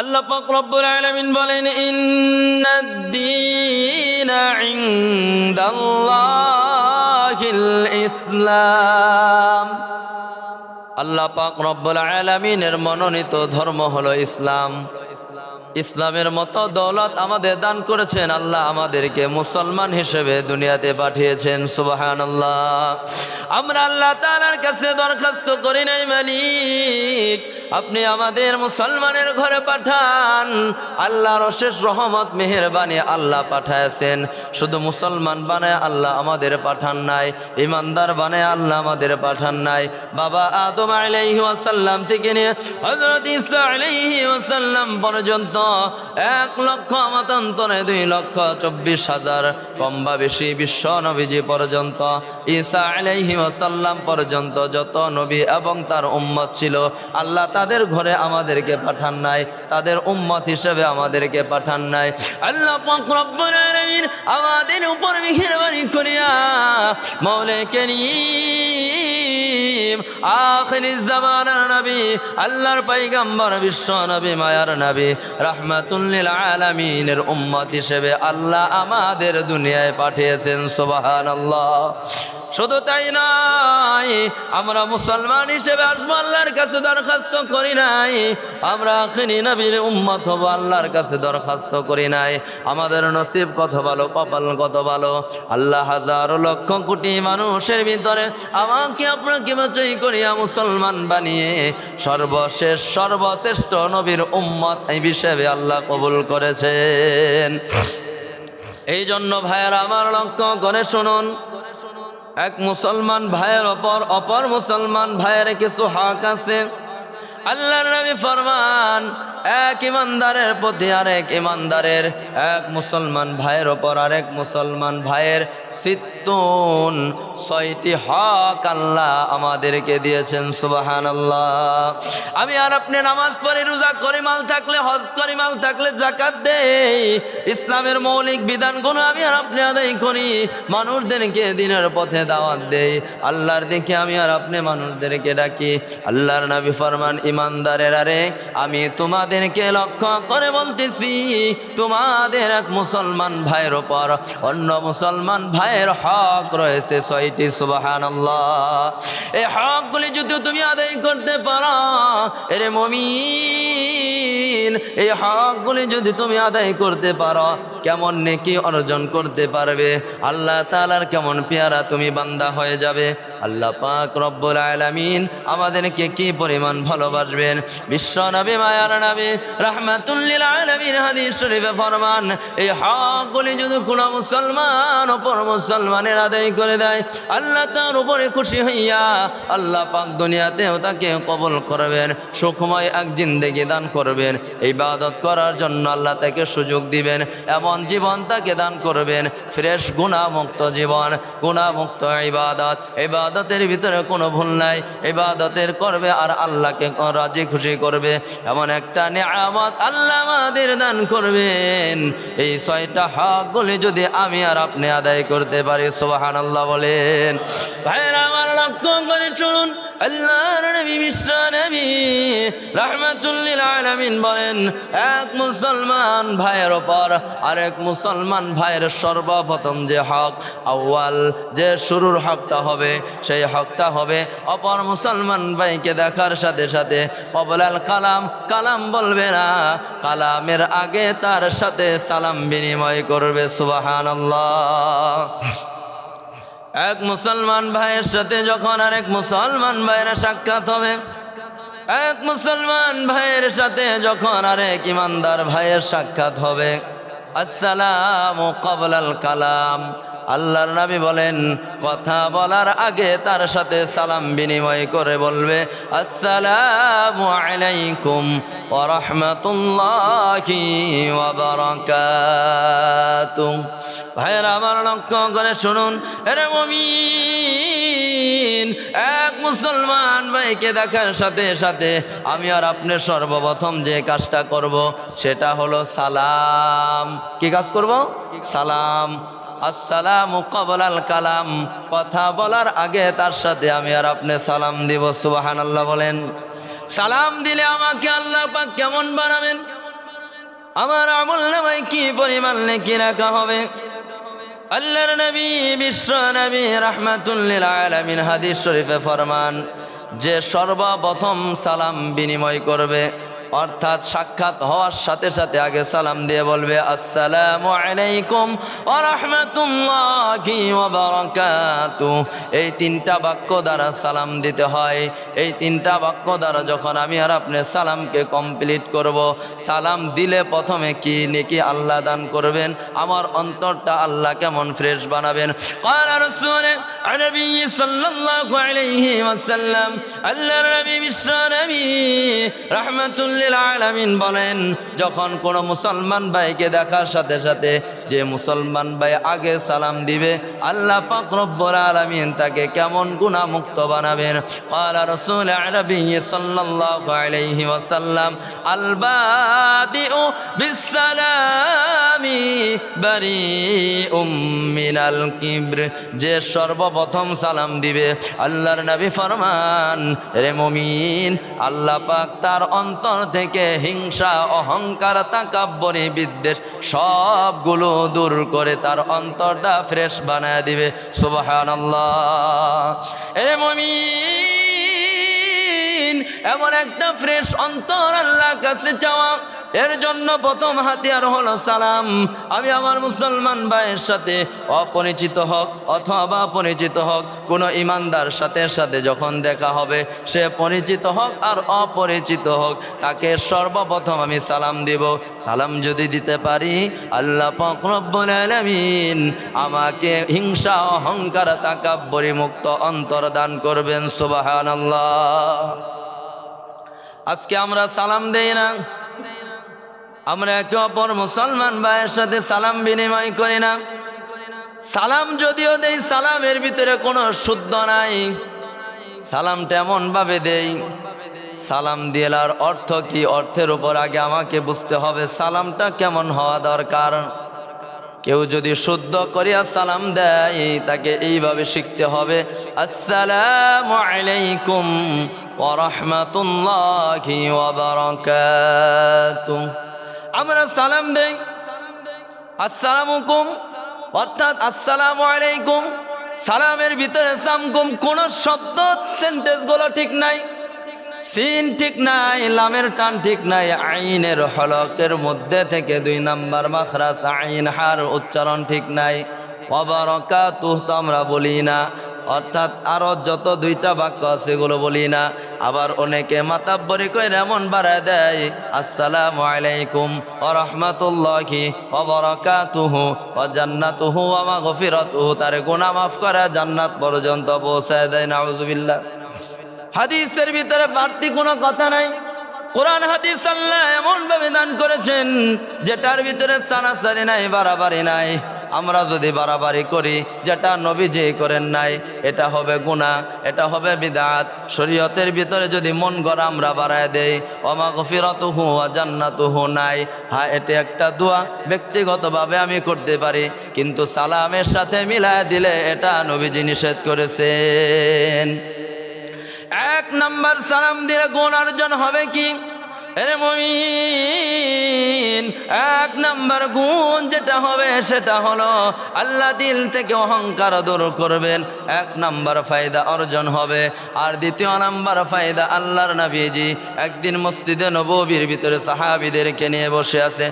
আল্লাহ পাক রব্বুল আলামিন বলেন, ইন্নাদ্দীন ইনদাল্লাহিল ইসলাম। আল্লাহ পাক রব্বুল আলামিনের মনোনীত ধর্ম হলো ইসলাম। ইসলামের মতো দৌলত আমাদের দান করেছেন, আল্লাহ আমাদেরকে মুসলমান হিসেবে দুনিয়াতে পাঠিয়েছেন সুবাহান আল্লাহ আমরা আল্লাহ তাআলার কাছে দরখাস্ত করি নাই, মালিক। আপনি আমাদের মুসলমানের ঘরে পাঠান। আল্লাহর অশেষ রহমত, মেহেরবানি আল্লাহ পাঠায়ছেন। শুধু মুসলমান বানায় আল্লাহ আমাদের পাঠান নাই, ইমানদার বানায় আল্লাহ আমাদের পাঠান নাই। বাবা আদম আলাইহি ওয়াসাল্লাম থেকে নিয়ে আলাইহি ওয়াসাল্লাম পর্যন্ত এক লক্ষ মতান্তরে দুই লক্ষ চব্বিশ হাজার কম বেশি বিশ্ব নবীজি পর্যন্ত, ঈসা আলাইহি পর্যন্ত যত নবী এবং তার উম্মত ছিল, আল্লাহ তাদের ঘরে আমাদেরকে পাঠান নাই, তাদের উম্মত হিসেবে আমাদেরকে পাঠান নাই। আল্লাহ আমাদের উপর মেহেরবানি করিয়া মৌলে করিম আখির জামানার নবী, আল্লাহর পয়গম্বর বিশ্ব নবী, মায়ার নবী রাহমাতুল্লিল আলামিনের উম্মত হিসেবে আল্লাহ আমাদের দুনিয়ায় পাঠিয়েছেন সুবহানাল্লাহ। শুধু তাই নাই, আমরা মুসলমান হিসেবে আসব আল্লাহর কাছে দরখাস্ত করি নাই, আমরা আখিরি নবীর উম্মত হব আল্লাহর কাছে দরখাস্ত করি নাই। আমাদের নসিব কত ভালো, কপাল কত ভালো। আল্লাহ হাজারো লক্ষ কোটি মানুষের ভিতরে আমাকে, আপনাকে বাছাই করিয়া মুসলমান বানিয়ে সর্বশেষ, সর্বশ্রেষ্ঠ নবীর উম্মত হিসেবে আল্লাহ কবুল করেছেন। এই জন্য ভাইয়ের, আমার লক্ষ্য করে শুনুন। এক মুসলমান ভাইয়ের অপর অপর মুসলমান ভাইয়ের কিছু হক আছে। আল্লাহর নবী ফরমান, এক ইমানদারের প্রতি আরেক ইমানদারের, এক মুসলমান ভাইয়ের ওপর আরেক মুসলমান ভাইয়ের সিত্তুন ছয়টি হক আল্লাহ আমাদেরকে দিয়েছেন সুবাহান আল্লাহ আমি আর আপনি নামাজ পড়ে রোজা করে মাল থাকলে, হজ করে মাল থাকলে জাকাত দেই। ইসলামের মৌলিক বিধানগুলো আমি আর আপনি আদায় করি। মানুষদেরকে দিনের পথে দাওয়াত দেই। আল্লাহর দিকে আমি আর আপনি মানুষদেরকে ডাকি। আল্লাহর নবী ফরমান, ইমানদারের আরে আমি তোমাদেরকে লক্ষ্য করে বলতেছি, তোমাদের এক মুসলমান ভাইয়ের ওপর অন্য মুসলমান ভাইয়ের হক রয়েছে ছয়টি সুবাহান এই হকগুলি যদি তুমি আদায় করতে পারো, এরে মমিন, এই হকগুলি যদি তুমি আদায় করতে পারো কেমন নেকি অর্জন করতে পারবে? আল্লাহ তালার কেমন পেয়ারা তুমি বান্দা হয়ে যাবে? আল্লাহ পাক রব্বুল আলামিন আমাদেরকে কি পরিমাণ ভালোবাসবেন? বিশ্ব নবী, মায়ার নবী রাহমাতুল্লিল আলামিন হাদিস শরীফে ফরমান, এই হকগুলি যদি কোনো মুসলমান ওপর মুসলমানের আদায় করে দেয়, আল্লাহ তার উপরে খুশি হইয়া আল্লাহ পাক দুনিয়াতেও তাকে কবল করবেন, সুখময় এক জিন্দেগি দান করবেন। ইবাদত করার জন্য আল্লাহ তাকে সুযোগ দিবেন। এমন জীবন তাকে দান করবেন। ফ্রেশ, গুণামুক্ত জীবন, গুণামুক্ত ইবাদত। ইবাদতের ভিতরে কোনো ভুল নাই। ইবাদতের করবে আর আল্লাহকে রাজি খুশি করবে। এমন একটা নিয়ামত আল্লাহ আমাদের দান করবেন। এই ছয়টা হকগুলি যদি আমি আর আপনি আদায় করতে পারি সোহান আল্লাহ বলেন। ভাইয়ের, আমার লক্ষ্য করে শুনুন আল্লাহর নবী, বিশ্ব নবী রাহমাতুল্লিল আলামিন বলেন, এক মুসলমান ভাইয়ের ওপর আরেক মুসলমান ভাইয়ের সর্বপ্রথম যে হক আউয়াল, যে শুরুর হকটা হবে, সেই হকটা হবে অপর মুসলমান ভাইকে দেখার সাথে সাথে কবলাল কালাম কালাম বলবে না, কালামের আগে তার সাথে সালাম বিনিময় করবে, সুবহানাল্লাহ। এক মুসলমান ভাইয়ের সাথে যখন আরেক মুসলমান ভাইয়ের সাক্ষাৎ হবে, এক মুসলমান ভাইয়ের সাথে যখন আরেক ইমানদার ভাইয়ের সাক্ষাৎ হবে আসসালামু কবলাল কালাম আল্লাহর নবী বলেন, কথা বলার আগে তার সাথে সালাম বিনিময় করে বলবে, আসসালামু আলাইকুম ওয়া রাহমাতুল্লাহি ওয়া বারাকাতুহু ভাইয়ের, আমার লক্ষ্য করে শুনুন, এরে মমিন, এক মুসলমান ভাইকে দেখার সাথে সাথে আমি আর আপনার সর্বপ্রথম যে কাজটা করব, সেটা হলো সালাম। কি কাজ করব? সালাম। আসসালামু কবলাল কালাম। কথা বলার আগে তার সাথে আমি আর আপনি সালাম দিব সুবাহান আল্লাহ বলেন। সালাম দিলে আমাকে আল্লাহ পাক কেমন বানাবেন? আমার আমল নামায় কি পরিমাণ নেকি রাখা হবে? আল্লাহর নবী, বিশ্ব নবী রাহমাতুল্লিল আলামিন হাদিস শরীফে ফরমান, যে সর্বপ্রথম সালাম বিনিময় করবে। অর্থাৎ সাক্ষাৎ হওয়ার সাথে সাথে আগে সালাম দিয়ে বলবে, আসসালাম আলাইকুম আরহামতুল্লাহি এই তিনটা বাক্য দ্বারা সালাম দিতে হয়। এই তিনটা বাক্য দ্বারা যখন আমি আর আপনি সালামকে কমপ্লিট করব, সালাম দিলে প্রথমে কি নেকি আল্লাহ দান করবেন? আমার অন্তরটা আল্লাহ কেমন ফ্রেশ বানাবেন? আল্লাহ রবি রহমতুল রব্বুল্লিল আলামিন বলেন, যখন কোন মুসলমান ভাইকে দেখার সাথে সাথে যে মুসলমান ভাই আগে সালাম দিবে, আল্লাহ পাকর আলমিন তাকে কেমন গুণামুক্ত বানাবেন? ক্বালা রাসূল আরবী আমি বাড়ি উম্মিনাল কিব্র, যে সর্বপ্রথম সালাম দিবে। আল্লাহর নবী ফরমান, রে মমিন, আল্লাহ পাক তার অন্তর থেকে হিংসা, অহংকার, তাকাব্বরী, বিদ্বেষ সবগুলো দূর করে তার অন্তরটা ফ্রেশ বানায় দিবে। সুবাহ আল্লাহ রে মমিন এমন একটা ফ্রেশ অন্তর আল্লাহ কাছে চাওয়া। এর জন্য প্রথম হাতিয়ার হলো সালাম। আমি আমার মুসলমান ভাইয়ের সাথে অপরিচিত হোক অথবা পরিচিত হোক, কোনো ইমানদার সাথে সাথে যখন দেখা হবে, সে পরিচিত হোক আর অপরিচিত হোক, তাকে সর্বপ্রথম আমি সালাম দিব। সালাম যদি দিতে পারি, আল্লাহ পাক রব্বুল আমাকে হিংসা, অহংকার, তাকাব্বরি মুক্ত অন্তর দান করবেন, সুবহানাল্লাহ। আজকে আমরা সালাম দেই না। আমরা একে অপর মুসলমান ভাইয়ের সাথে সালাম বিনিময় করি না। সালাম যদিও দেই, সালামের ভিতরে কোনো শুদ্ধ নাই। সালামটা এমন ভাবে দেই, সালাম দিলার অর্থ কি? অর্থের উপর আগে আমাকে বুঝতে হবে সালামটা কেমন হওয়া দরকার। কেউ যদি শুদ্ধ করিয়া সালাম দেয়, তাকে এইভাবে শিখতে হবে। আসসালামু আলাইকুম। রাহমাতুল্লাহি ওয়া বারাকাতুহু। আমরা সালাম দেই। আসসালামুকুম। অর্থাৎ আসসালামু আলাইকুম। সালামের ভিতরে সামকুম কোন শব্দ সেন্টেন্সগুলো ঠিক নাই। সিন ঠিক নাই, লামের টান ঠিক নাই। আইনের হলকের মধ্যে থেকে দুই নাম্বার মাখরাস আইন হার উচ্চারণ ঠিক নাই। অবারকাতুহ তো আমরা বলি না। অর্থাৎ আরও যত দুইটা বাক্য আছে এগুলো বলি না। আবার অনেকে মাতাব্বরি কইরা এমন বাড়ায় দেয়, আসসালামু আলাইকুম ও রহমাতুল্লাহি ও বরকাতুহু ও জান্নাতুহু ওয়া মাগফিরাতুহু। তারে গুনাহ মাফ করে জান্নাত পর্যন্ত পৌঁছায় দেয়, নাউজুবিল্লাহ। হাদিসের ভিতরে বাড়তি কোনো কথা নাই। কোরআন, হাদিস আল্লাহ এমন ভাবে দান করেছেন, যেটার ভিতরে সারাসারি নাই, বাড়াবাড়ি নাই। আমরা যদি বাড়াবাড়ি করি, যেটা নবী যে করেন নাই, এটা হবে গুণা এটা হবে বিদাত। শরীয়তের ভিতরে যদি মন গড়া আমরা বাড়ায় দেই অমা গফিরত হু জান্নাত হু নাই। হ্যাঁ এটা একটা দোয়া, ব্যক্তিগতভাবে আমি করতে পারি, কিন্তু সালামের সাথে মিলায় দিলে এটা নবীজি নিষেধ করেছেন। এক নাম্বার সালাম দিলে গুণ অর্জন হবে কি? এরে মমিন এক নাম্বার গুণ যেটা হবে সেটা হলো আল্লাহ দিল থেকে অহংকার দূর করবেন। এক নাম্বার ফায়দা অর্জন হবে। আর দ্বিতীয় নাম্বার ফায়দা আল্লাহর নবীজি একদিন মসজিদে নবীর ভিতরে সাহাবিদেরকে নিয়ে বসে আছে।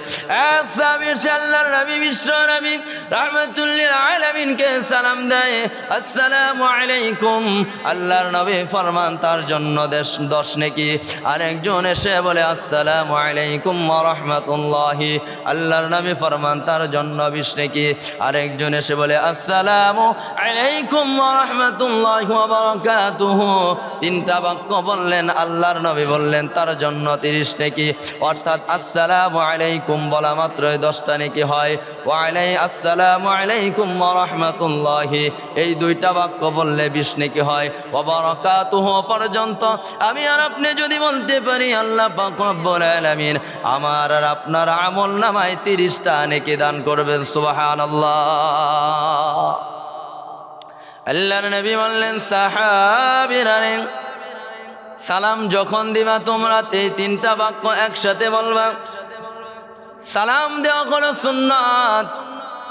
এক সাহাবীর আল্লাহর নবী, বিশ্ব নবী, রহমতুল্লিল আলামিনকে সালাম দেয়। আসসালামু আলাইকুম। আল্লাহর নবী ফরমান, তার জন্য দেশ, দশ নাকি? আরেকজন এসে বলে, আসসালামু আলাইকুম রহমতুল্লাহি। আল্লাহর নবী ফরমান, তার জন্য নাকি? আরেকজন এসে বলে, আসসালামু তিনটা বাক্য বললেন, আল্লাহর নবী বললেন, তার জন্য তিরিশ নাকি? অর্থাৎ, আসসালামু আলাইকুম বলা মাত্রই দশটা নাকি হয়। ওয়ালাই আসসালামু আলাইকুম রহমতুল্লাহি। এই দুইটা বাক্য বললে বিশ নাকি হয়। ওবারকাতুহু পর্যন্ত, আমি আর আপনি যদি বলতে পারি, আল্লাহ পাক আমার আর আপনার আমল নামায় তিরিশটা নেকি দান করবেন, সুবহানাল্লাহ। আল্লাহর নবী বললেন, সাহাবীরা রে, সালাম যখন দিবা তোমরা, এই তিনটা বাক্য একসাথে বলবা। সালাম দেওয়া কোনো সুন্নাত।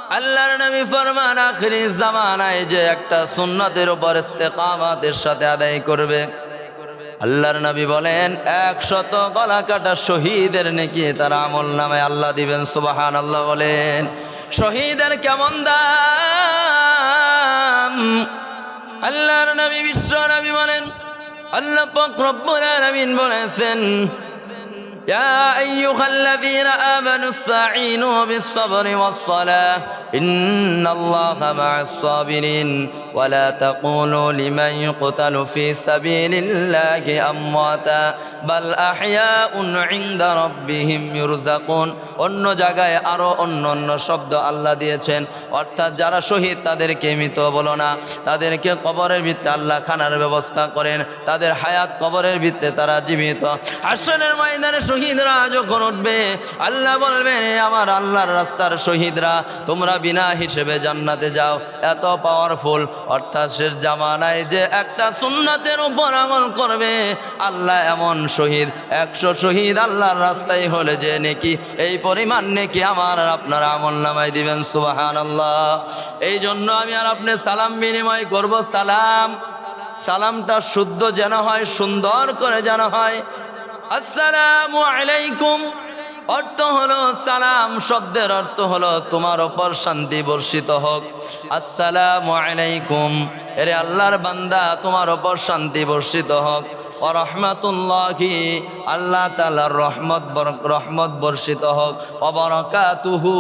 আল্লাহর নবী ফরমান আখরি জামানায় যে একটা সুন্নাতের উপর ইস্তেকামাতের সাথে আদায় করবে। আল্লাহর নবী বলেন, একশত গলা কাটা শহীদের নাকি তার আমল নামে আল্লাহ দিবেন সুবাহান আল্লাহ বলেন। শহীদের কেমন দাম? আল্লাহর নবী, বিশ্ব নবী বলেন, আল্লাহ পাক নবীন বলেছেন يا أيها الذين آمنوا استعينوا بالصبر والصلاة إن الله مع الصابرين ولا تقولوا لمن يقتل في سبيل الله أمواتا بل أحياء عند ربهم يرزقون অন্য জায়গায় আরো অন্য অন্য শব্দ আল্লাহ দিয়েছেন অর্থাৎ যারা শহীদ তাদেরকে মৃত বলো না তাদেরকে কবরের ভিত্তে আল্লাহ খানার ব্যবস্থা করেন তাদের হায়াত কবরের ভিত্তে তারা জীবিত আসনের ময়দানে শহীদরা যখন উঠবে, আল্লাহ বলবেন "এ আমার আল্লাহর রাস্তার শহীদরা, তোমরা বিনা হিসেবে জান্নাতে যাও। এত পাওয়ারফুল অর্থাৎ শেষ জামানায় যে একটা সুন্নাতের উপর আমল করবে, আল্লাহ এমন শহীদ। একশো শহীদ আল্লাহর রাস্তায় হলে যে নেকি, এই পরিমাণ নেকি আমার আপনার আমল নামায় দিবেন সুবাহান আল্লাহ এই জন্য আমি আর আপনি সালাম বিনিময় করব, সালাম। সালামটা শুদ্ধ যেন হয়, সুন্দর করে যেন হয়। আসসালামু আলাইকুম। অর্থ হলো সালাম, শব্দের অর্থ হলো তোমার ওপর শান্তি বর্ষিত হোক। আসসালামু আলাইকুম। এরে আল্লাহর বান্দা, তোমার ওপর শান্তি বর্ষিত হোক। ও রহমাতুল্লাহি আল্লাহ তালার রহমত রহমত বর্ষিত হোক। অবরকাতুহু,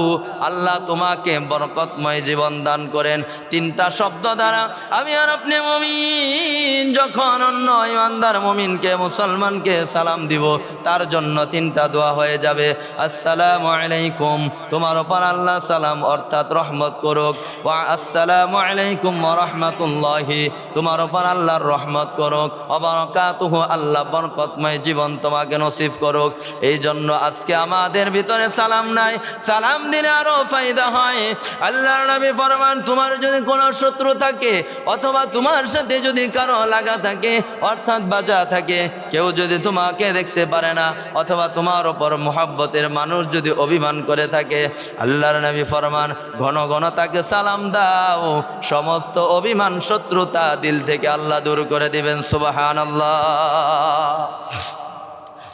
আল্লাহ তোমাকে বরকতময় জীবন দান করেন। তিনটা শব্দ দ্বারা আমি আর আপনি মমিন, যখন অন্য ইমানদার মমিনকে, মুসলমানকে সালাম দিব, তার জন্য তিনটা দোয়া হয়ে যাবে। আসসালামু আলাইকুম, তোমার ওপর আল্লাহ সালাম অর্থাৎ রহমত করুক। ওয়া আসসালামু আলাইকুম রাহমাতুল্লাহি, তোমার ওপর আল্লাহর রহমত করুক। অবরকাতুহু আল্লাহ বরকতময় জীবন তোমাকে নসিব করুক। এই জন্য আজকে আমাদের ভিতরে সালাম নাই। সালাম দিলে আরও ফায়দা হয়। আল্লাহর নবী ফরমান, তোমার যদি কোনো শত্রু থাকে অথবা তোমার সাথে যদি কারও লাগা থাকে, অর্থাৎ বাজা থাকে, কেউ যদি তোমাকে দেখতে পারে না অথবা তোমার ওপর মোহাব্বতের মানুষ যদি অভিমান করে থাকে, আল্লাহর নবী ফরমান, ঘন ঘন তাকে সালাম দাও। সমস্ত অভিমান, শত্রুতা দিল থেকে আল্লাহ দূর করে দিবেন। সুবাহান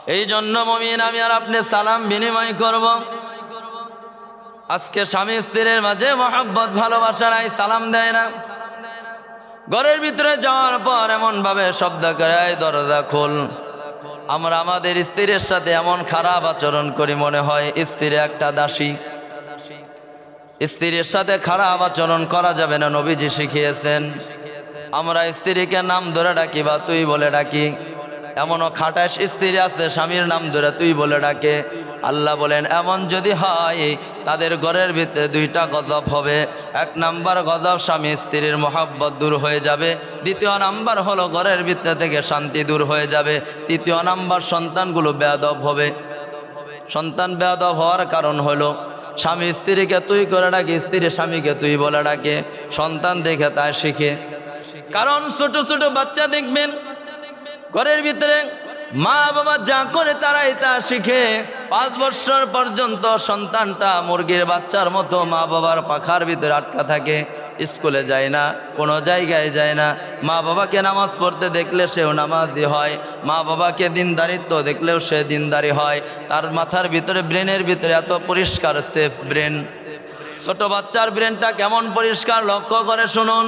এই জন্য মমিন, আমি আর আপনি সালাম বিনিময় করব। আজকে স্বামী স্ত্রীর মাঝে মহাব্বত, ভালোবাসা নাই, সালাম দেয় না। ঘরের ভিতরে যাওয়ার পর এমন ভাবে শব্দ করে, "এই দরজা খোল। আমরা আমাদের স্ত্রীর সাথে এমন খারাপ আচরণ করি, মনে হয় স্ত্রী একটা দাসী। স্ত্রীর সাথে খারাপ আচরণ করা যাবে না, নবীজি শিখিয়েছেন। আমরা স্ত্রীকে নাম ধরে ডাকি বা তুই বলে ডাকি। এমনও খাটাস স্ত্রী আছে, স্বামীর নাম ধরে তুই বলে ডাকে। আল্লাহ বলেন, এমন যদি হয়, তাদের ঘরের ভিতরে দুইটা গজব হবে। এক নাম্বার গজব স্বামী স্ত্রীর মহাব্বত দূর হয়ে যাবে। দ্বিতীয় নাম্বার হলো ঘরের ভিতরে থেকে শান্তি দূর হয়ে যাবে। তৃতীয় নাম্বার সন্তানগুলো বেয়াদব হবে। সন্তান বেয়াদব হওয়ার কারণ হলো, স্বামী স্ত্রীকে তুই করে ডাকে, স্ত্রী স্বামীকে তুই বলে ডাকে। সন্তান দেখে তাই শিখে। কারণ ছোট ছোট বাচ্চা দেখবেন, ঘরের ভিতরে মা বাবা যা করে তারাই তা শিখে। পাঁচ বছর পর্যন্ত সন্তানটা মুরগির বাচ্চার মতো মা বাবার পাখার ভিতরে আটকা থাকে, স্কুলে যায় না, কোনো জায়গায় যায় না। মা বাবাকে নামাজ পড়তে দেখলে সেও নামাজি হয়, মা বাবাকে দিনদারিত্ব দেখলেও সে দিনদারি হয়। তার মাথার ভিতরে, ব্রেনের ভিতরে এত পরিষ্কার সেফ ব্রেন ছোট বাচ্চার ব্রেনটা কেমন পরিষ্কার, লক্ষ্য করে শুনুন।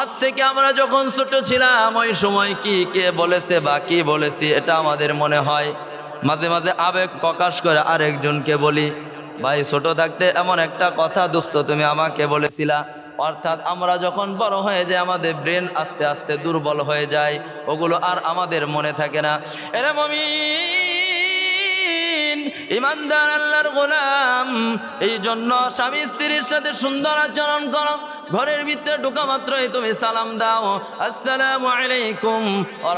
আজ থেকে আমরা যখন ছোট ছিলাম, ওই সময় কি, কে বলেছে বা কি বলেছি, এটা আমাদের মনে হয়। মাঝে মাঝে আবেগ প্রকাশ করে আরেকজনকে বলি, ভাই, ছোট থাকতে এমন একটা কথা দোস্ত তুমি আমাকে বলেছিলা। অর্থাৎ আমরা যখন বড় হয়ে যাই, আমাদের ব্রেন আস্তে আস্তে দুর্বল হয়ে যায়, ওগুলো আর আমাদের মনে থাকে না। এরা মমিন ইমানদার আল্লাহর গোলাম। এই জন্য স্বামী স্ত্রীর সাথে সুন্দর আচরণ করো। ঘরের ভিতরে ঢোকা মাত্রই তুমি সালাম দাও। আসসালামু আলাইকুম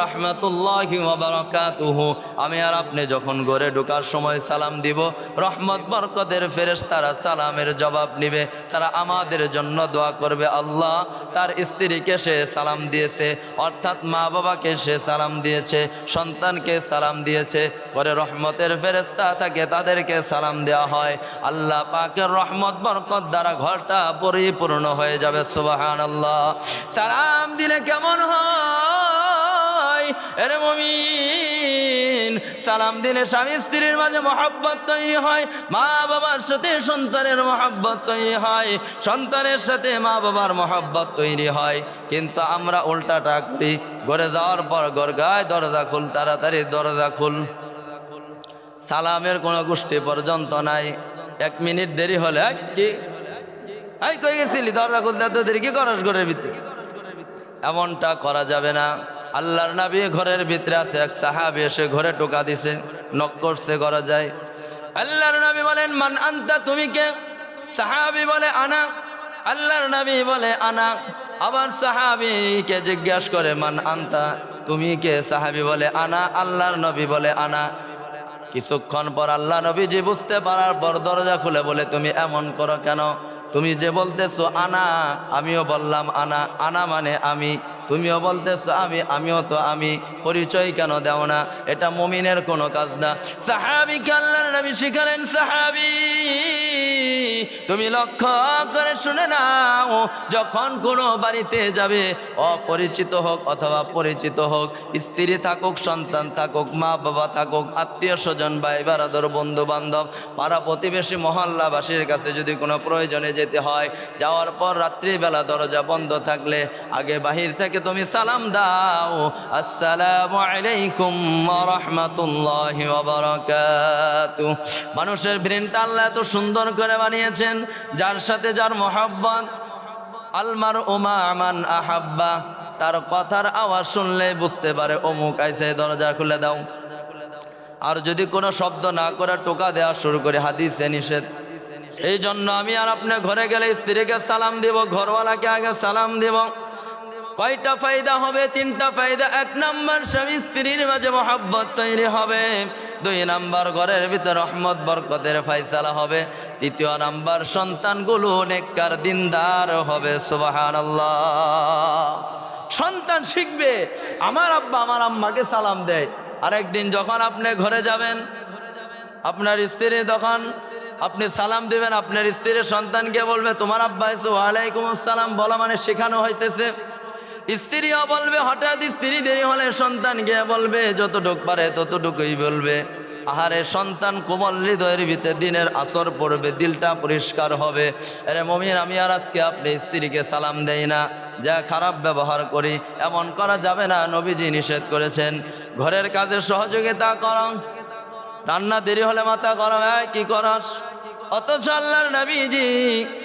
রাহমাতুল্লাহি বারাকাতুহু। আমি আর আপনি যখন ঘরে ঢোকার সময় সালাম দিব, রহমত, বরকতের ফেরেশতারা সালামের জবাব নিবে। তারা আমাদের জন্য দোয়া করবে, আল্লাহ তার স্ত্রীকে সে সালাম দিয়েছে, অর্থাৎ মা বাবাকে সে সালাম দিয়েছে, সন্তানকে সালাম দিয়েছে। পরে রহমতের ফেরেস্তা থাকে তাদেরকে সালাম দেওয়া হয়। আল্লাহ পাকের রহমত, বরকত দ্বারা ঘরটা পরিপূর্ণ হয়ে যাবে সুবাহান আল্লাহ সালাম দিলে কেমন হয়? সালাম দিলে স্বামী স্ত্রীর মাঝে মহাব্বত তৈরি হয়, মা বাবার সাথে সন্তানের মহাব্বত তৈরি হয়, সন্তানের সাথে মা বাবার মহাব্বত তৈরি হয়। কিন্তু আমরা উল্টাটা করি ঘরে যাওয়ার পর ঘর গায়ে দরজা খুল, তাড়াতাড়ি দরজা খুল। সালামের কোনো গোষ্ঠী পর্যন্ত নাই। এক মিনিট দেরি হলে "এই, কি? এই কই গেছিলি? দরজা খুলতে এত দেরি? কি করস ঘরের ভিতরে? এমনটা করা যাবে না। আল্লাহর নবী ঘরের ভিতরে আছে। এক সাহাবি এসে ঘরে টোকা দিছে নক করছে করা যায়। আল্লাহর নবী বলেন মান আনতা তুমি কে? সাহাবি বলে আনা। আল্লাহর নবী বলে আনা। আবার সাহাবিকে জিজ্ঞাসা করে মান আনতা তুমি কে? সাহাবি বলে আনা। আল্লাহর নবী বলে আনা। কিছুক্ষণ পর আল্লাহ নবীজি বুঝতে পারার পর দরজা খুলে বলে, তুমি এমন করো কেন? তুমি যে বলতেছো আনা, আমিও বললাম আনা। আনা মানে আমি। তুমিও বলতেছো আমি, আমিও তো আমি। পরিচয় কেন দেও না? এটা মমিনের কোনো কাজ না। সাহাবি কাল্লা নবী শিখালেন, সাহাবি তুমি লক্ষ্য করে শুনে নাও, যখন কোনো বাড়িতে যাবে, অপরিচিত হোক অথবা পরিচিত হোক, স্ত্রী থাকুক, সন্তান থাকুক, মা বাবা থাকুক, আত্মীয় স্বজন, ভাই বারাদর, বন্ধু বান্ধব, পাড়া প্রতিবেশী, মহল্লাবাসীর কাছে যদি কোনো প্রয়োজনে যেতে হয়, যাওয়ার পর রাত্রিবেলা দরজা বন্ধ থাকলে আগে বাহির থেকে তুমি সালাম দাও। আসসালামু আলাইকুম রাহমাতুল্লাহি মানুষের ব্রেনটা আল্লাহ এত সুন্দর করে বানিয়েছেন যার সাথে যার মোহাব্বত। আলমার উমা আমান আহাব্বা, তার কথার আওয়াজ শুনলে বুঝতে পারে, অমুক আইসে দরজা খুলে দাও। আর যদি কোনো শব্দ না করে টোকা দেওয়া শুরু করে, হাদিসে নিষেধ। এই জন্য আমি আর আপনার ঘরে গেলে স্ত্রীকে সালাম দিব, ঘরওয়ালাকে আগে সালাম দিব। কয়টা ফায়দা হবে? তিনটা ফায়দা। এক নাম্বার, স্বামী স্ত্রীর মাঝে মহাব্বত তৈরি হবে। দুই নাম্বার, ঘরের ভিতরে রহমত, বরকতের ফাইসালা হবে। তৃতীয় নাম্বার, সন্তানগুলো নেককার দিনদার হবে। সুবাহান সন্তান শিখবে। আমার আব্বা আমার আম্মাকে সালাম দেয়। আরেকদিন যখন আপনি ঘরে যাবেন, আপনার স্ত্রী তখন আপনি সালাম দিবেন, আপনার স্ত্রীর সন্তানকে বলবে, তোমার আব্বা এসে, ওয়ালাইকুম আসসালাম। বলা মানে শেখানো হইতেছে। স্ত্রীও বলবে, হঠাৎ স্ত্রী দেরি হলে সন্তান গিয়ে বলবে? যতটুক পারে ততটুকুই বলবে। আহারে, সন্তান কোমল হৃদয়ের ভিতরে দিনের আসর পড়বে, দিলটা পরিষ্কার হবে। আরে মমিন, আমি আর আজকে আপনি স্ত্রীকে সালাম দেই না। যা খারাপ ব্যবহার করি, এমন করা যাবে না, নবীজি নিষেধ করেছেন। ঘরের কাজে সহযোগিতা করং। রান্না দেরি হলে মাথা গরম কি করস? অথচ আল্লাহর নবীজি,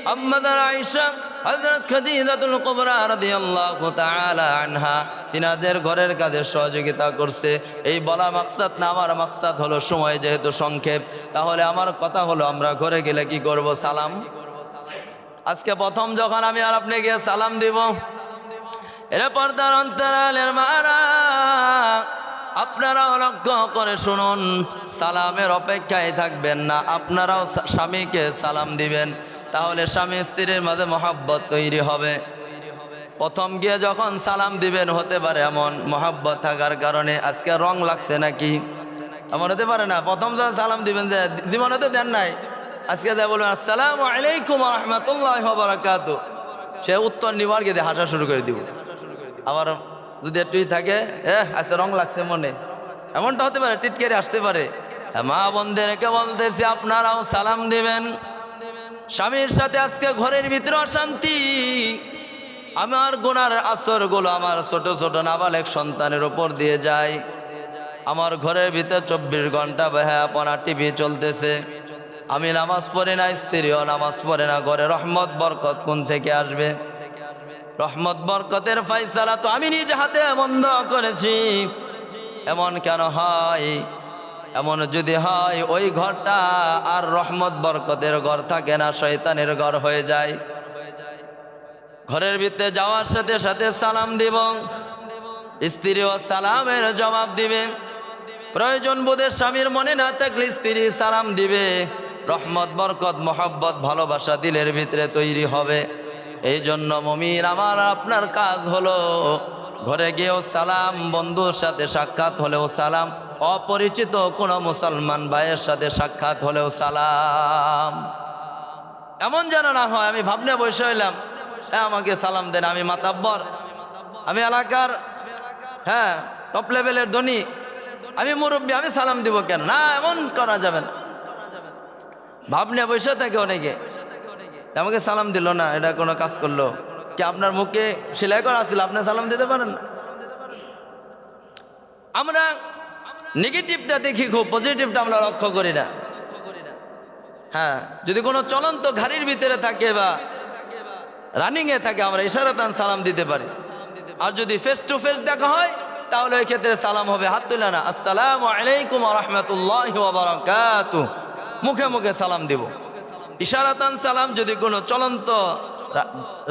আম্মাদার আয়েশা হযরত খাদিজাতুল কুবরা রাদিয়াল্লাহু তাআলা আনহা, তিনাদের ঘরের কাজে সহযোগিতা করছে। এই বলা মাকসাদ না, আমার মাকসাদ হলো সময় যেহেতু সংক্ষেপ, তাহলে আমার কথা হলো আমরা ঘরে গেলে কি করব? সালাম। আজকে প্রথম যখন আমি আর আপনি গিয়ে সালাম দিব, এর পর্দার অন্তরালের মারা, আপনারাও লক্ষ্য করে শুনুন, সালামের অপেক্ষায় থাকবেন না, আপনারাও স্বামীকে সালাম দিবেন। তাহলে স্বামী স্ত্রীর মাঝে মহাব্বত তৈরি হবে। প্রথম গিয়ে যখন সালাম দিবেন, হতে পারে এমন মহাব্বত থাকার কারণে আজকে রং লাগছে নাকি? এমন হতে পারে না। প্রথম যখন সালাম দিবেন, যে জীবনে তো দেন নাই। আজকে দেয় বলবেন, আসসালাম আলাইকুম রহমতুল্লাহ বারাকাত। সে উত্তর নিবার গিয়ে হাসা শুরু করে দিব। আবার যদি একটুই থাকে এ আজকে রং লাগছে মনে। এমনটা হতে পারে, টিটকেরে আসতে পারে। মা বোনদেরকে বলতেছি, আপনারাও সালাম দিবেন। স্বামীর সাথে আজকে ঘরের ভিতরে অশান্তি। আমার গোনার আসরগুলো আমার ছোট ছোট নাবালেক সন্তানের ওপর দিয়ে যায়। আমার ঘরের ভিতরে চব্বিশ ঘণ্টা বেহাপনা টিভি চলতেছে। আমি নামাজ পড়ি না, স্ত্রীও নামাজ পড়ে না, ঘরে রহমত, বরকত কোন থেকে আসবে? রহমত, বরকতের ফাইসালা তো আমি নিজ হাতে বন্ধ করেছি। এমন কেন হয়? এমন যদি হয়, ওই ঘরটা আর রহমত, বরকতের ঘর থাকে না, শয়তানের ঘর হয়ে যায়। ঘরের ভিতরে যাওয়ার সাথে সাথে সালাম দিব। স্ত্রীও সালামের জবাব দিবে। প্রয়োজন বোধের স্বামীর মনে না থাকলে স্ত্রী সালাম দিবে। রহমত, বরকত, মহব্বত, ভালোবাসা দিলের ভিতরে তৈরি হবে। এই জন্য মমির আমার, আপনার কাজ হলো, ঘরে গিয়েও সালাম, বন্ধুর সাথে সাক্ষাৎ হলেও সালাম অপরিচিত কোনো মুসলমান ভাইয়ের সাথে সাক্ষাৎ হলেও সালাম। এমন যেন না হয়, আমি ভাবনে বসে হইলাম হ্যাঁ আমাকে সালাম দেন, আমি মাতাব্বর, আমি এলাকার হ্যাঁ টপ লেভেলের ধনী, আমি মুরব্বী, আমি সালাম দিব কেন? না, এমন করা যাবে না। ভাবনে বসে থাকে অনেকে আমাকে সালাম দিল না, এটা কোনো কাজ করল। কি আপনার মুখে সেলাই করা ছিল? আপনি সালাম দিতে পারেন? আমরা নেগেটিভটা দেখি খুব, পজিটিভটা আমরা লক্ষ্য করি না। হ্যাঁ যদি কোনো চলন্ত ঘাড়ির ভিতরে থাকে বা রানিংয়ে থাকে, আমরা ইশারাতান সালাম দিতে পারি। আর যদি ফেস টু ফেস দেখা হয়, তাহলে ওই ক্ষেত্রে সালাম হবে। হাত তুলে না। আসসালামু আলাইকুম রহমতুল্লাহ বারাকাতু মুখে মুখে সালাম দিব। ইশারাতান সালাম যদি কোনো চলন্ত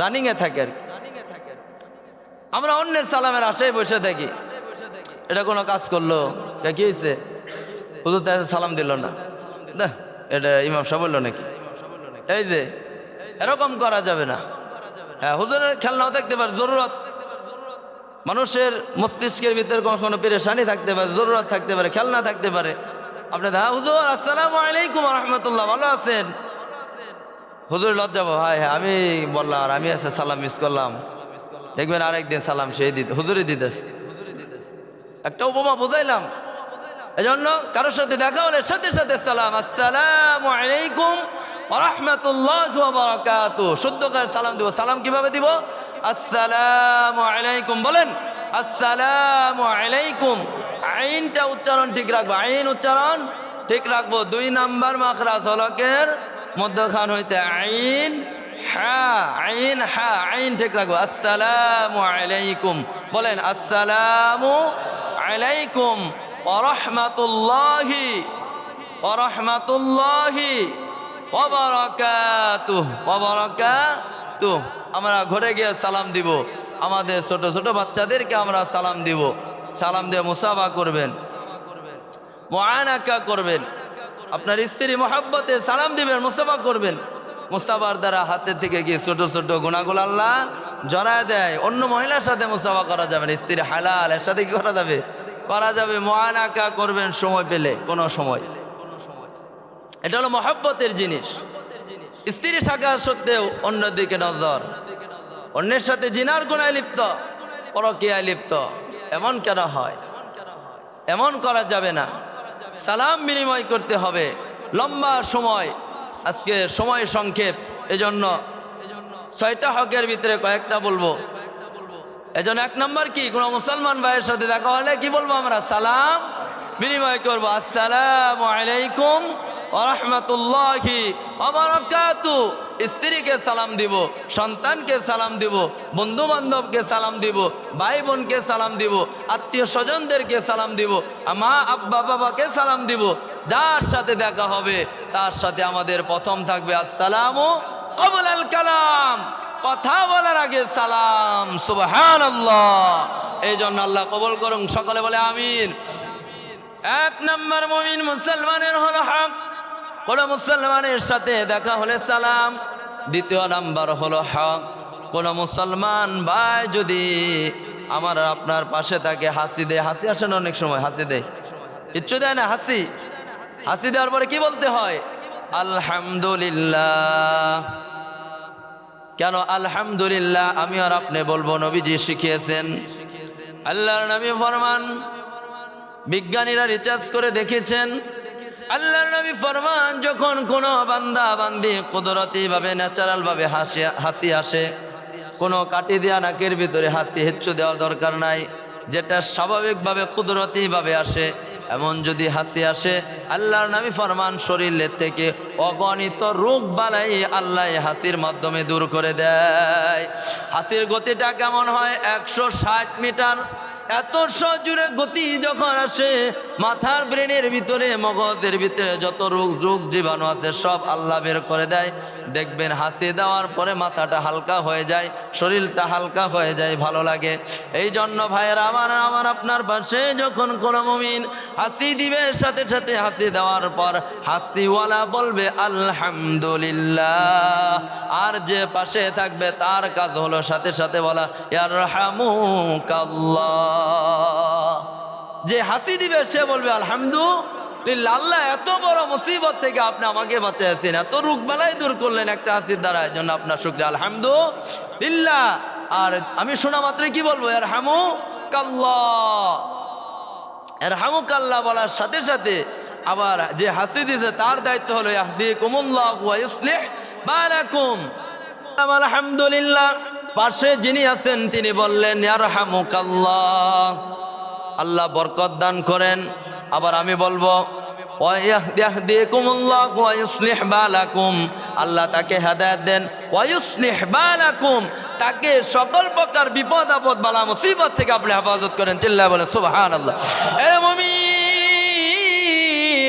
রানিংয়ে থাকে আর। আমরা অন্যের সালামের আশায় বসে থাকি। এটা কোনো কাজ করল? কে হয়েছে হুজুর সালাম দিল না। এটা ইমাম সাহেব বলল নাকি? এই যে এরকম করা যাবে না। হ্যাঁ হুজুরের খেলনাও থাকতে পারে জরুরত। মানুষের মস্তিষ্কের ভিতরে কখনো পেরেশানি থাকতে পারে জরুরত থাকতে পারে খেলনা থাকতে পারে। আপনি হ্যাঁ হুজুর আসসালামু আলাইকুম রহমতুল্লাহ ভালো আছেন? হুজুর লজ্জা পাবো, হায় আমি বললাম আর আমি আছে সালাম মিস করলাম। দেখবেন আরেকদিন সালাম সেই দিতে হুজুরই দিতেছে। একটা উপমা বুঝাইলাম। এজন্য কারোর সাথে দেখা হলে সাথে সাথে সালাম। আসসালামু আলাইকুম রহমতুল্লাহ শুদ্ধকার সালাম দিব। সালাম কীভাবে দিব? আসসালামু আলাইকুম বলেন। আসসালামু আলাইকুম। আইনটা উচ্চারণ ঠিক রাখব। আইন উচ্চারণ ঠিক রাখব। দুই নাম্বার মাখরাজ হলকের মধ্যখান হইতে আইন হ্যাঁ আইন হ্যাঁ আইন ঠিক রাখব। আসসালামু আলাইকুম। বলেন, আসসালামু আলাইকুম। ওরহমাতুল্লাহি ওরহমাতুল্লাহি আমরা ঘরে গিয়ে সালাম দিব। আমাদের ছোট ছোট বাচ্চাদেরকে আমরা সালাম দিব। সালাম দিয়ে মুসাফা করবেন মহানাকা করবেন। আপনার স্ত্রী মহাব্বতে সালাম দিবেন, মুসাফা করবেন। মুসাফার দ্বারা হাতের থেকে গিয়ে ছোট ছোট গুণাগুল আল্লাহ জড়ায় দেয়? অন্য মহিলার সাথে মুসাফা করা যাবে না। স্ত্রী হালাল এর সাথে কি করা যাবে? করা যাবে মহানাকা করবেন সময় পেলে, কোনো সময়। এটা হলো মহাব্বতের জিনিস। স্ত্রী শাখা সত্ত্বেও অন্যদিকে নজর। অন্যের সাথে জিনার গুণায় লিপ্ত, পরকিয়ায় লিপ্ত। এমন কেন হয়? এমন করা যাবে না। সালাম বিনিময় করতে হবে। লম্বা সময়, আজকে সময় সংক্ষেপ। এজন্য ছয়টা হকের ভিতরে কয়েকটা বলব। এজন্য এক নম্বর কি? কোনো মুসলমান ভাইয়ের সাথে দেখা হলে কি বলব আমরা? সালাম, বিনিময় করব। আসসালামু আলাইকুম রহমতুল্লাহি অবরকাতু স্ত্রীকে সালাম দিব, সন্তানকে সালাম দিব বন্ধু বান্ধবকে সালাম দিব ভাই বোনকে সালাম দিব আত্মীয় স্বজনদেরকে সালাম দিব, মা, আব্বা, বাবাকে সালাম দিব, যার সাথে দেখা হবে, তার সাথে আমাদের প্রথম থাকবে আসসালামু কবুল আল কালাম। কথা বলার আগে সালাম সুবহান এই জন্য আল্লাহ কবল করুন, সকলে বলে আমিন। এক নম্বর মমিন মুসলমানের হলো হক। কোন মুসলমানের সাথে দেখা হলে সালাম। দ্বিতীয় নাম্বার হলো হক। কোন মুসলমান ভাই যদি আমার আপনার পাশে থাকে, হাসি দেয়। হাসি আসে না অনেক সময়? হাসি দেয়। কিচ্ছু দেয় না? হাসি? হাসি দেওয়ার পরে কি বলতে হয়? আলহামদুলিল্লাহ। কেন আলহামদুলিল্লাহ, আমি আর আপনি বলব নবীজি শিখিয়েছেন। আল্লাহর নবী ফরমান, বিজ্ঞানীরা রিচার্জ করে দেখেছেন। আল্লাহর নবী ফরমান, যখন কোনো বান্দা বান্দি কুদরতি ভাবে ন্যাচারাল ভাবে হাসি হাসি আসে, কোনো কাটি দেওয়া নাকের ভিতরে হাসি, হেচ্ছু দেওয়া দরকার নাই, যেটা স্বাভাবিকভাবে কুদরতি ভাবে আসে এমন যদি হাসি আসে, আল্লাহর নামী ফরমান শরীরের থেকে অগণিত রোগ বালাই আল্লাহ হাসির মাধ্যমে দূর করে দেয়। হাসির গতিটা কেমন হয়? একশো ষাট মিটার। এত সজুরে গতি যখন আসে, মাথার ব্রেনের ভিতরে, মগজের ভিতরে যত রোগ রোগ জীবাণু আছে, সব আল্লাহ বের করে দেয়। দেখবেন হাসি দেওয়ার পরে মাথাটা হালকা হয়ে যায়, শরীরটা হালকা হয়ে যায়, ভালো লাগে। এই জন্য ভাইয়েরা, আমার আমার আপনার পাশে যখন কোনো মমিন হাসি দিবে, সাথে সাথে হাসি দেওয়ার পর হাসিওয়ালা বলবে, আলহামদুলিল্লাহ। আর যে পাশে থাকবে, তার কাজ হলো সাথে সাথে বলা ইয়ার হামু কাল্লা যে হাসি দিবে, সে বলবে আলহামদুলিল্লাহ আল্লাহ এত বড় মুসিবত থেকে আপনি আমাকে বাঁচিয়েছেন। এত রোগ বালাই দূর করলেন একটা হাসির দ্বারা এই জন্য আপনার শুক্রিয়া। আলহামদুলিল্লাহ। আর আমি শোনা মাত্রই কি বলব? এর হামু কাল্লাহ এর হামু কাল্লাহ বলার সাথে সাথে আবার যে হাসি দিয়েছে, তার দায়িত্ব হলো আলহামদুলিল্লাহ। পাশে যিনি আছেন, তিনি বললেন, ইয়ারহামুকাল্লাহ। আল্লাহ বরকত দান করেন। আবার আমি বলব আল্লাহ তাকে হেদায়ত দেন বালাকুম। তাকে সকল প্রকার বিপদ, আপদ, বালা, মুসিবত থেকে আপনি হেফাজত করেন। চিল্লা বলেন সুবাহ এ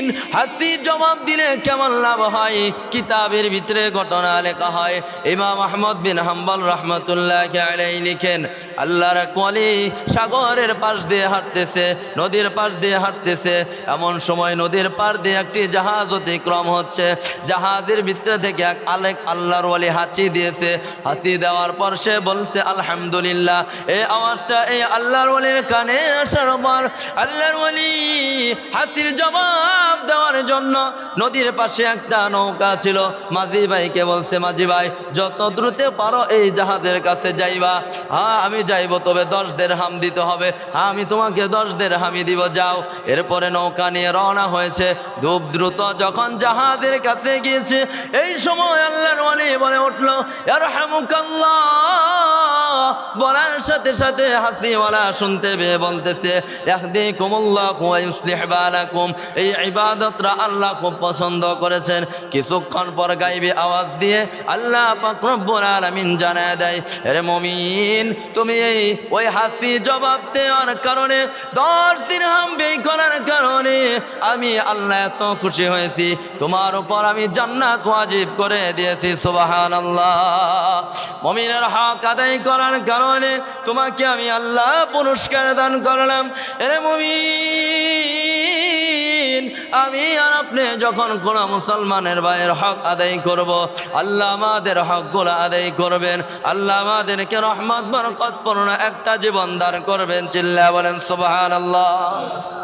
মুমিন হাসি জবাব দিলে কেমন লাভ হয়? কিতাবের ভিতরে ঘটনা লেখা হয়। ইমাম আহমদ বিন হাম্বল রহমতুল্লাহ লিখেন, আল্লাহর কলি সাগরের পাশ দিয়ে হাঁটতেছে, নদীর পাশ দিয়ে হাঁটতেছে। এমন সময় নদীর পার দিয়ে একটি জাহাজ অতিক্রম হচ্ছে। জাহাজের ভিতরে থেকে এক আলেক আল্লাহর ওয়ালি হাঁচি দিয়েছে। হাসি দেওয়ার পর সে বলছে, আলহামদুলিল্লাহ। এই আওয়াজটা এই আল্লাহর ওয়ালির কানে আসার পর আল্লাহর ওয়ালি হাসির জবাব দেওয়ার জন্য নদীর পাশে একটা নৌকা ছিল। মাঝি ভাইকে বলছে, মাঝি ভাই, যত দ্রুত পারো এই জাহাজের কাছে যাইবা। হ্যাঁ আমি যাইব, তবে দশ দের হাম দিতে হবে। হ্যাঁ আমি তোমাকে দশ দের হামি দিব, যাও। এরপরে নৌকা নিয়ে রওনা হয়েছে। ধূপ দ্রুত যখন জাহাজের কাছে গিয়েছে, এই সময় আল্লাহর বলে উঠল, ইয়ারহামুকাল্লাহ। বলার সাথে সাথে হাসিওয়ালা শুনতে পেয়ে বলতেছে বালাকুম। এই ইবাদতরা আল্লাহ খুব পছন্দ করেছেন। কিছুক্ষণ পর গাইবে আওয়াজ দিয়ে আল্লাহ রব্বুল আলামিন জানায় দেয় রে মমিন, তুমি এই ওই হাসি জবাব দেওয়ার কারণে, দশ দিন হাম ব্যয় করার কারণে আমি আল্লাহ এত খুশি হয়েছি। তোমার উপর আমি জান্নাত ওয়াজিব করে দিয়েছি, সুবহানাল্লাহ। মমিনের হক আদায় করার কারণে তোমাকে আমি আল্লাহ পুরস্কার দান করলাম। এরে মমি আমি আর আপনি যখন কোন মুসলমানের ভাইয়ের হক আদায় করব, আল্লাহ আমাদের হকগুলো আদায় করবেন। আল্লাহ আমাদেরকে রহমত, বরকত পূর্ণ একটা জীবন দান করবেন। চিল্লা বলেন, সুবহানাল্লাহ।